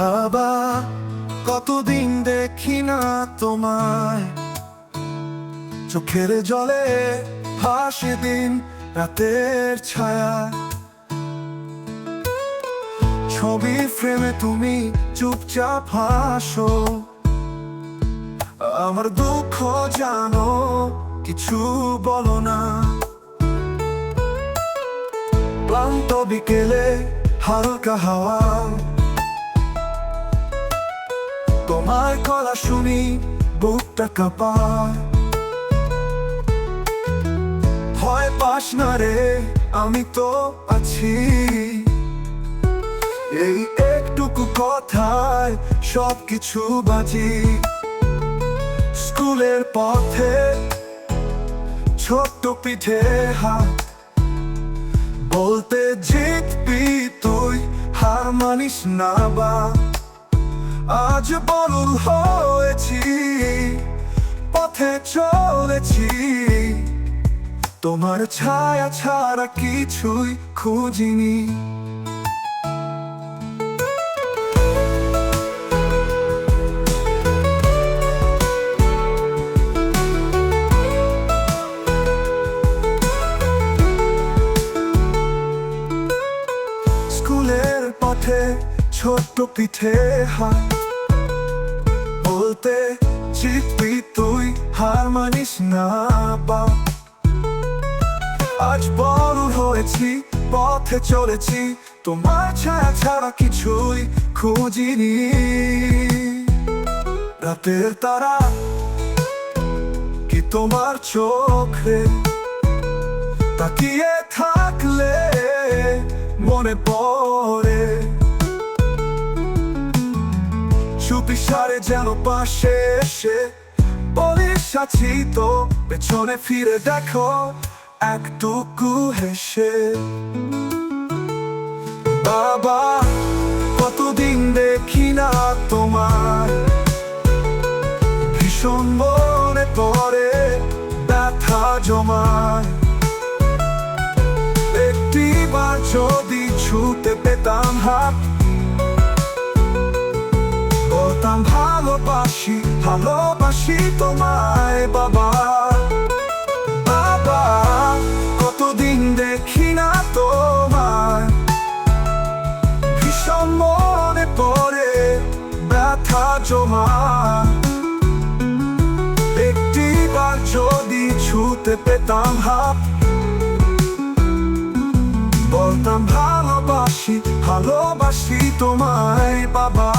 বাবা, কতদিন দেখি না তোমায়। চোখের জলে ভাসে দিন রাতের ছায়া। ছবি ফ্রেমে তুমি চুপচাপ হাসো। আমার দুঃখ জানো, কিছু বলো না। ক্লান্ত বিকেলে হালকা হাওয়া। তোমার গলা শুনি, বুকটা কাঁপায়। ভয় পাস না রে, আমি তো আছি। এই একটুকু কথায় সব কিছু বাজি। স্কুলের পথে ছোট্ট পিঠে হাত। বলতে জিতবি তুই, হার মানিস না বা। আজ বলুল হয়েছি, পথে চলেছি। তোমার ছায়া ছাড়া কিছুই খুঁজিনি। স্কুলের পথে ছোট্ট পিঠে হাত বলতে জিতবি তুই হার মানিস না, বা। আজ বড় হয়েছি, পথে চলেছি, তোমার ছায়া ছাড়া কিছুই খুঁজিনি। রাতের তারা কি তোমার চোখে তাকিয়ে থাকলে সারে যেন পাশে এসে বলিস আছি তো, পেছনে ফিরে দেখো, একটুকু হেসে। বাবা, কতদিন দেখি না তোমার ভীষণ মনে পড়ে ব্যথা জমায়। একটিবার যদি ছুতে পেতাম হাত বলতাম ভালোবাসি ভালোবাসি তোমায়, বাবা। বাবা, কতদিন দেখি না তোমায়। ভীষণ মনে পড়ে ব্যথা, জমা। একটিবার যদি ছুতে পেতাম হাত, বলতাম ভালোবাসি ভালোবাসি তোমায়, বাবা।